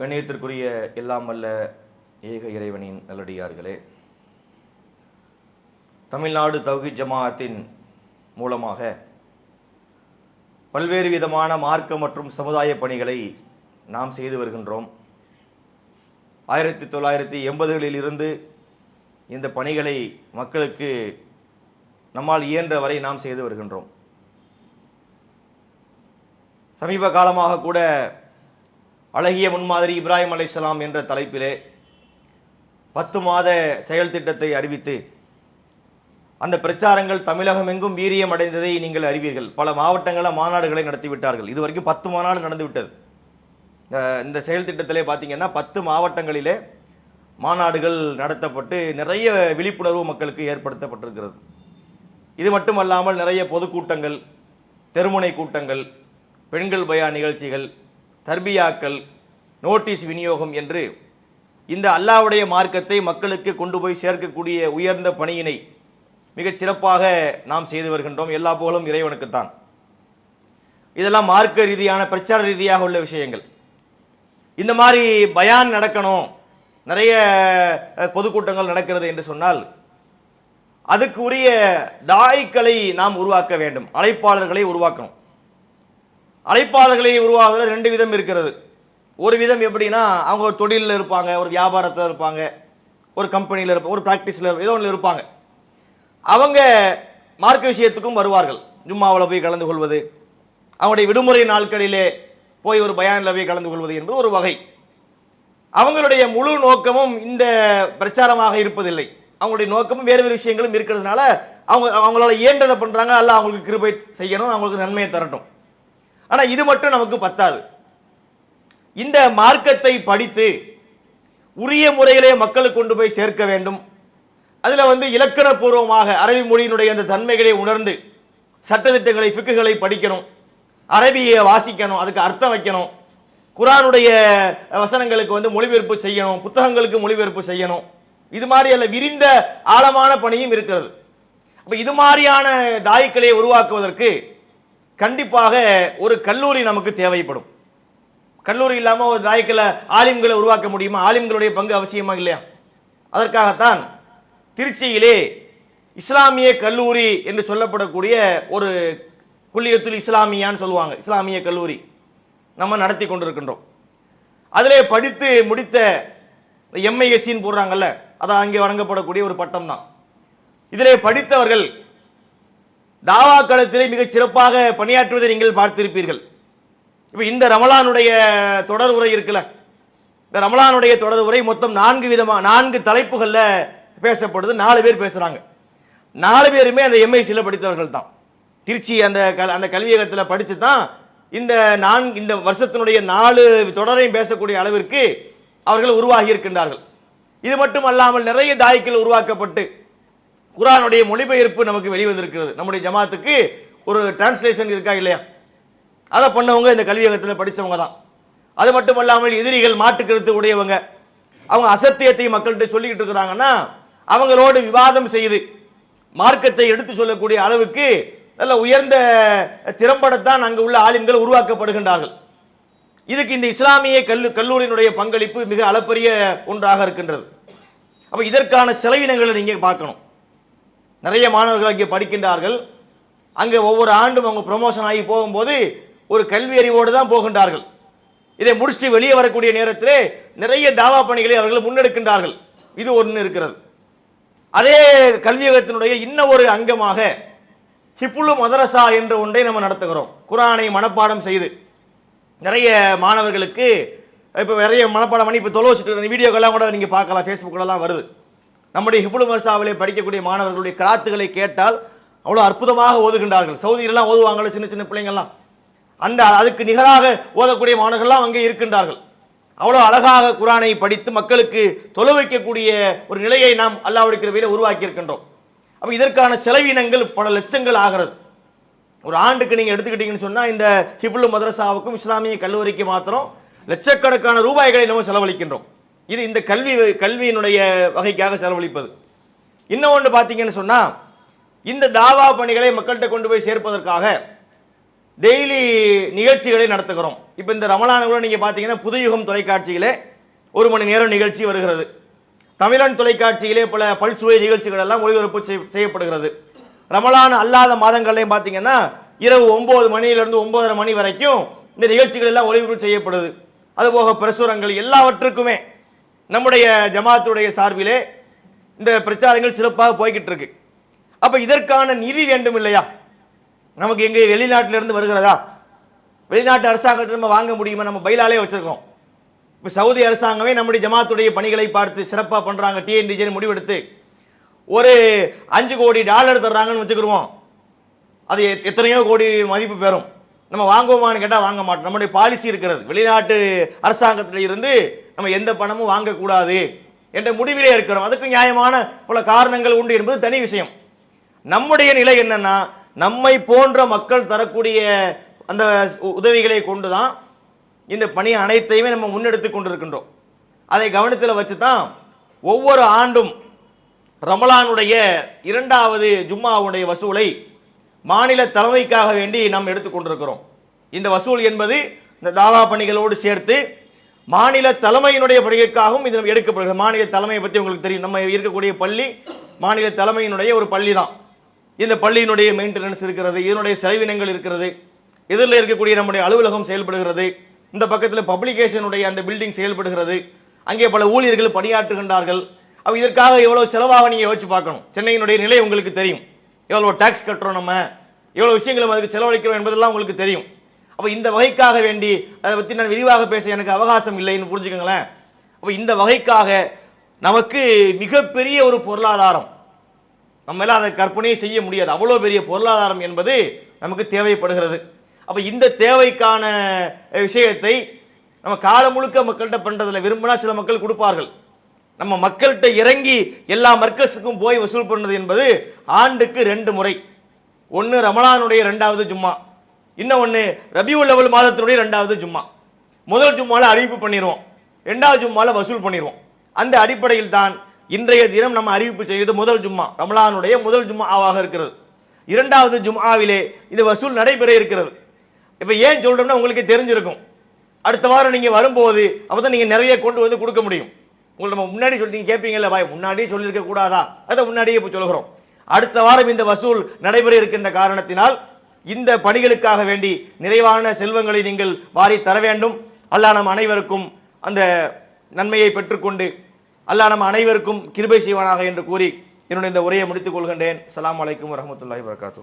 கண்ணியத்திற்குரிய எல்லாம் அல்ல ஏக இறைவனின் நல்லடியார்களே தமிழ்நாடு தௌஹீத் ஜமாஅத்தின் மூலமாக பல்வேறு விதமான மார்க்க மற்றும் சமுதாய பணிகளை நாம் செய்து வருகின்றோம். ஆயிரத்தி தொள்ளாயிரத்தி எண்பதுகளில் இருந்து இந்த பணிகளை மக்களுக்கு நம்மால் இயன்ற வரை நாம் செய்து வருகின்றோம். சமீப காலமாக கூட அழகிய முன்மாதிரி இப்ராஹிம் அலைசலாம் என்ற தலைப்பிலே பத்து மாத செயல் திட்டத்தை அறிவித்து அந்த பிரச்சாரங்கள் தமிழகம் எங்கும் வீரியம் அடைந்ததை நீங்கள் அறிவீர்கள். பல மாவட்டங்களில் மாநாடுகளை நடத்திவிட்டார்கள் இது வரைக்கும் பத்து மாநாடு நடந்துவிட்டது இந்த- இந்த செயல் திட்டத்திலே பார்த்தீங்கன்னா பத்து மாவட்டங்களிலே மாநாடுகள் நடத்தப்பட்டு நிறைய விழிப்புணர்வு மக்களுக்கு ஏற்படுத்தப்பட்டிருக்கிறது. இது மட்டுமல்லாமல் நிறைய பொதுக்கூட்டங்கள் தெருமுனை கூட்டங்கள் பெண்கள் பயா நிகழ்ச்சிகள் தர்பியாக்கள் நோட்டீஸ் விநியோகம் என்று இந்த அல்லாஹ்வுடைய மார்க்கத்தை மக்களுக்கு கொண்டு போய் சேர்க்கக்கூடிய உயர்ந்த பணியினை மிகச் சிறப்பாக நாம் செய்து வருகின்றோம். எல்லா புகழும் இறைவனுக்குத்தான். இதெல்லாம் மார்க்க ரீதியான பிரச்சார ரீதியாக உள்ள விஷயங்கள். இந்த மாதிரி பயான் நடக்கணும். நிறைய பொதுக்கூட்டங்கள் நடக்கிறது என்று சொன்னால் அதுக்கு உரிய தாய்க்களை நாம் உருவாக்க வேண்டும். அழைப்பாளர்களை உருவாக்கணும். அழைப்பாளர்களை உருவாக்குறது ரெண்டு விதம் இருக்கிறது. ஒரு விதம் எப்படின்னா அவங்க ஒரு தொழிலில் இருப்பாங்க ஒரு வியாபாரத்தில் இருப்பாங்க ஒரு கம்பெனியில் இருப்பாங்க ஒரு ப்ராக்டிஸில் ஏதோ ஒன்றில் இருப்பாங்க. அவங்க மார்க்க விஷயத்துக்கும் வருவார்கள். ஜும்மாவில் போய் கலந்து கொள்வது அவங்களுடைய விடுமுறை நாட்களிலே போய் ஒரு பயானில் போய் கலந்து கொள்வது என்பது ஒரு வகை. அவங்களுடைய முழு நோக்கமும் இந்த பிரச்சாரமாக இருப்பதில்லை. அவங்களுடைய நோக்கமும் வேறு வேறு விஷயங்களும் இருக்கிறதுனால அவங்க அவங்களால இயன்றதை பண்ணுறாங்க அல்ல அவங்களுக்கு கிருபை செய்யணும் அவங்களுக்கு நன்மையை தரட்டும். ஆனால் இது மட்டும் நமக்கு பத்தாது. இந்த மார்க்கத்தை படித்து உரிய முறையிலே மக்களுக்கு கொண்டு போய் சேர்க்க வேண்டும். அதில் வந்து இலக்கணபூர்வமாக அரபி மொழியினுடைய அந்த தன்மைகளை உணர்ந்து சட்டத்திட்டங்களை ஃபிக்குகளை படிக்கணும். அரபியை வாசிக்கணும் அதுக்கு அர்த்தம் வைக்கணும். குரானுடைய வசனங்களுக்கு வந்து மொழிபெயர்ப்பு செய்யணும் புத்தகங்களுக்கு மொழிபெயர்ப்பு செய்யணும். இது மாதிரி அல்ல விரிந்த ஆழமான பணியும் இருக்கிறது. அப்போ இது மாதிரியான தாய்க்களை உருவாக்குவதற்கு கண்டிப்பாக ஒரு கல்லூரி நமக்கு தேவைப்படும். கல்லூரி இல்லாமல் ஒரு நாயக்கில் ஆலிம்களை உருவாக்க முடியுமா? ஆலிம்களுடைய பங்கு அவசியமா இல்லையா? அதற்காகத்தான் திருச்சியிலே இஸ்லாமிய கல்லூரி என்று சொல்லப்படக்கூடிய ஒரு குல்லியத்துல் இஸ்லாமியான்னு சொல்லுவாங்க. இஸ்லாமிய கல்லூரி நம்ம நடத்தி கொண்டிருக்கின்றோம். அதிலே படித்து முடித்த எம்ஐஎஸ்சின்னு போடுறாங்கல்ல அதான் அங்கே வழங்கப்படக்கூடிய ஒரு பட்டம் தான் இதிலே படித்தவர்கள் தாவா களத்திலே மிகச் சிறப்பாக பணியாற்றுவதை நீங்கள் பார்த்திருப்பீர்கள். இப்போ இந்த ரமலானுடைய தொடர் உரை இருக்குல்ல இந்த ரமலானுடைய தொடர் உரை மொத்தம் நான்கு விதமாக நான்கு தலைப்புகளில் பேசப்படுது நாலு பேர் பேசுகிறாங்க நாலு பேருமே அந்த எம்ஐசியில் படித்தவர்கள் தான். திருச்சி அந்த கல் அந்த கல்வியகத்தில் படித்து தான் இந்த நான் இந்த வருஷத்தினுடைய நாலு தொடரையும் பேசக்கூடிய அளவிற்கு அவர்கள் உருவாகி இருக்கின்றார்கள் இது மட்டும் அல்லாமல் நிறைய தாய்க்கள் உருவாக்கப்பட்டு குரானுடைய மொழிபெயர்ப்பு நமக்கு வெளிவந்திருக்கிறது. நம்முடைய ஜமாத்துக்கு ஒரு டிரான்ஸ்லேஷன் இருக்கா இல்லையா? அதை பண்ணவங்க இந்த கல்வியகத்தில் படித்தவங்க தான். அது மட்டும் அல்லாமல் எதிரிகள் மாட்டுக்கருத்து உடையவங்க அவங்க அசத்தியத்தை மக்கள்கிட்ட சொல்லிக்கிட்டு இருக்கிறாங்கன்னா அவங்களோடு விவாதம் செய்து மார்க்கத்தை எடுத்து சொல்லக்கூடிய அளவுக்கு நல்ல உயர்ந்த திறம்படத்தான் அங்கு உள்ள ஆளுங்கள் உருவாக்கப்படுகின்றார்கள். இதுக்கு இந்த இஸ்லாமிய கல்லு கல்லூரியினுடைய பங்களிப்பு மிக அளப்பரிய ஒன்றாக இருக்கின்றது. அப்போ இதற்கான செலவினங்களை நீங்கள் பார்க்கணும். நிறைய மாணவர்கள் அங்கே படிக்கின்றார்கள். அங்கே ஒவ்வொரு ஆண்டும் அவங்க ப்ரொமோஷன் ஆகி போகும்போது ஒரு கல்வி அறிவோடு தான் போகின்றார்கள். இதை முடிச்சுட்டு வெளியே வரக்கூடிய நேரத்திலே நிறைய தாவா பணிகளை அவர்கள் முன்னெடுக்கின்றார்கள். இது ஒன்று இருக்கிறது. அதே கல்வியகத்தினுடைய இன்ன ஒரு அங்கமாக ஹிஃபுல்லு மதரசா என்ற ஒன்றை நம்ம நடத்துகிறோம். குரானை மனப்பாடம் செய்து. நிறைய மாணவர்களுக்கு இப்போ நிறைய மனப்பாடம் பண்ணி இப்போ தொலைச்சிட்டு வீடியோக்கெல்லாம் கூட நீங்கள் பார்க்கலாம் ஃபேஸ்புக்கிலலாம் வருது. நம்முடைய ஹிபுல் மர்சாவிலே படிக்கக்கூடிய மாணவர்களுடைய கிராத்துகளை கேட்டால் அவ்வளோ அற்புதமாக ஓதுகின்றார்கள். சவுதியிலலாம் ஓதுவாங்களோ சின்ன சின்ன பிள்ளைங்கள்லாம். அந்த அதுக்கு நிகராக ஓதக்கூடிய மாணவர்கள்லாம் அங்கே இருக்கின்றார்கள். அவ்வளோ அழகாக குரானை படித்து மக்களுக்கு தொலை வைக்கக்கூடிய ஒரு நிலையை நாம் அல்லாவுடைய கிருபையில உருவாக்கி இருக்கின்றோம் அப்போ இதற்கான செலவினங்கள் பல லட்சங்கள் ஆகிறது. ஒரு ஆண்டுக்கு நீங்கள் எடுத்துக்கிட்டீங்கன்னு சொன்னால் இந்த ஹிபுல் மதரசாவுக்கும் இஸ்லாமிய கல்லூரிக்கு மாத்திரம் லட்சக்கணக்கான ரூபாய்களை நம்ம செலவழிக்கின்றோம். இது இந்த கல்வி கல்வியினுடைய வகைக்காக செலவழிப்பது. இன்னும் ஒன்று பார்த்தீங்கன்னு சொன்னால் இந்த தாவா பணிகளை மக்கள்கிட்ட கொண்டு போய் சேர்ப்பதற்காக டெய்லி நிகழ்ச்சிகளை நடத்துகிறோம். இப்போ இந்த ரமலான கூட நீங்கள் பார்த்தீங்கன்னா புதுயுகம் தொலைக்காட்சியிலே ஒரு மணி நேரம் நிகழ்ச்சி வருகிறது. தமிழன் தொலைக்காட்சியிலே பல பல்சுவை நிகழ்ச்சிகள் எல்லாம் ஒளிபரப்பு செய்யப்படுகிறது. ரமலான் அல்லாத மாதங்கள்லையும் பார்த்தீங்கன்னா இரவு ஒம்பது மணியிலிருந்து ஒன்பதரை மணி வரைக்கும் இந்த நிகழ்ச்சிகள் எல்லாம் ஒளிபரப்பு செய்யப்படுது. அதுபோக பிரசுரங்கள் எல்லாவற்றுக்குமே நம்முடைய ஜமாத்துடைய சார்பிலே இந்த பிரச்சாரங்கள் சிறப்பாக போய்கிட்டு இருக்கு. அப்ப இதற்கான நிதி வேண்டும் இல்லையா? நமக்கு எங்கே வெளிநாட்டிலிருந்து வருகிறதா? வெளிநாட்டு அரசாங்கத்தில் நம்ம வாங்க முடியுமா? நம்ம பயிலாலே வச்சிருக்கோம். இப்போ சவுதி அரசாங்கமே நம்முடைய ஜமாத்துடைய பணிகளை பார்த்து சிறப்பாக பண்ணுறாங்க டிஎன்டிஜின்னு முடிவெடுத்து ஒரு அஞ்சு கோடி டாலர் தர்றாங்கன்னு வச்சுக்கிடுவோம் அது எத்- எத்தனையோ கோடி மதிப்பு பெறும். நம்ம வாங்குவோமான்னு கேட்டால் வாங்க மாட்டோம். நம்முடைய பாலிசி இருக்கிறது. வெளிநாட்டு அரசாங்கத்தில் இருந்து நம்ம எந்த பணமும் வாங்கக்கூடாது என்ற முடிவிலே இருக்கிறோம். அதுக்கு நியாயமான பல காரணங்கள் உண்டு என்பது தனி விஷயம். நம்முடைய நிலை என்னன்னா நம்மை போன்ற மக்கள் தரக்கூடிய அந்த உ- உதவிகளை கொண்டு தான் இந்த பணி அனைத்தையுமே நம்ம முன்னெடுத்து கொண்டிருக்கின்றோம். அதை கவனத்தில் வச்சு தான் ஒவ்வொரு ஆண்டும் ரமலானுடைய இரண்டாவது ஜும்மாவுடைய வசூலை மாநில தலைமைக்காக வேண்டி நாம் எடுத்துக்கொண்டிருக்கிறோம் இந்த வசூல் என்பது இந்த தாவா பணிகளோடு சேர்த்து மாநில தலைமையினுடைய பணிகளுக்காகவும் இது எடுக்கப்படுகிறது. மாநில தலைமையை பற்றி உங்களுக்கு தெரியும். நம்ம இருக்கக்கூடிய பள்ளி மாநில தலைமையினுடைய ஒரு பள்ளி தான் இந்த பள்ளியினுடைய மெயின்டெனன்ஸ் இருக்கிறது இதனுடைய செலவினங்கள் இருக்கிறது இதில் இருக்கக்கூடிய நம்முடைய அலுவலகம் செயல்படுகிறது இந்த பக்கத்தில் பப்ளிகேஷனுடைய அந்த பில்டிங் செயல்படுகிறது அங்கே பல ஊழியர்கள் பணியாற்றுகின்றார்கள். அப்போ இதற்காக எவ்வளோ செலவாக நீங்கள் யோசிச்சு பார்க்கணும். சென்னையினுடைய நிலை உங்களுக்கு தெரியும். எவ்வளோ டேக்ஸ் கட்டுறோம் நம்ம? எவ்வளோ விஷயங்களை அதுக்கு செலவழிக்கிறோம் என்பதெல்லாம் உங்களுக்கு தெரியும். அப்போ இந்த வகைக்காக வேண்டி அதை பற்றி நான் விரிவாக பேச எனக்கு அவகாசம் இல்லைன்னு புரிஞ்சுக்கோங்களேன். அப்போ இந்த வகைக்காக நமக்கு மிகப்பெரிய ஒரு பொருளாதாரம். நம்மளால் அதை கற்பனையே செய்ய முடியாது. அவ்வளோ பெரிய பொருளாதாரம் என்பது நமக்கு தேவைப்படுகிறது. அப்போ இந்த தேவைக்கான விஷயத்தை நம்ம காலம் முழுக்க மக்கள்கிட்ட பண்ணுறதில்ல விரும்பினா சில மக்கள் கொடுப்பார்கள். நம்ம மக்கள்கிட்ட இறங்கி எல்லா மர்க்கஸுக்கும் போய் வசூல் பண்ணது என்பது ஆண்டுக்கு ரெண்டு முறை. ஒன்று ரமலானுடைய ரெண்டாவது ஜும்மா. இன்னும் ஒன்று ரபியுல் லெவல் மாதத்தினுடைய ரெண்டாவது ஜும்மா. முதல் ஜும்மாவில் அறிவிப்பு பண்ணிடுவோம் ரெண்டாவது ஜும்மாவில் வசூல் பண்ணிடுவோம் அந்த அடிப்படையில் தான் இன்றைய தினம் நம்ம அறிவிப்பு செய்வது முதல் ஜும்மா. ரமலானுடைய முதல் ஜும்மாவாக இருக்கிறது. இரண்டாவது ஜும்ஆவிலே இது வசூல் நடைபெற இருக்கிறது. இப்போ ஏன் சொல்கிறோம்னா உங்களுக்கு தெரிஞ்சிருக்கும். அடுத்த வாரம் நீங்கள் வரும்போது அப்பதான் நீங்கள் நிறைய கொண்டு வந்து கொடுக்க முடியும். உங்களை நம்ம முன்னாடி சொல்லி நீங்கள் கேட்பீங்கல்ல பாய் முன்னாடியே சொல்லியிருக்க கூடாதா? அதை முன்னாடியே இப்போ சொல்கிறோம் அடுத்த வாரம் இந்த வசூல் நடைபெற இருக்கின்ற காரணத்தினால் இந்த பணிகளுக்காக வேண்டி நிறைவான செல்வங்களை நீங்கள் வாரி தர வேண்டும். அல்லாஹ் நம் அனைவருக்கும் அந்த நன்மையை பெற்றுக்கொண்டு அல்லாஹ் நம் அனைவருக்கும் கிருபை செய்வானாக என்று கூறி என்னுடைய இந்த உரையை முடித்துக் கொள்கின்றேன். அஸ்ஸலாமு வலைக்கம் வரஹ்மத்துல்லாஹி வரகாத்து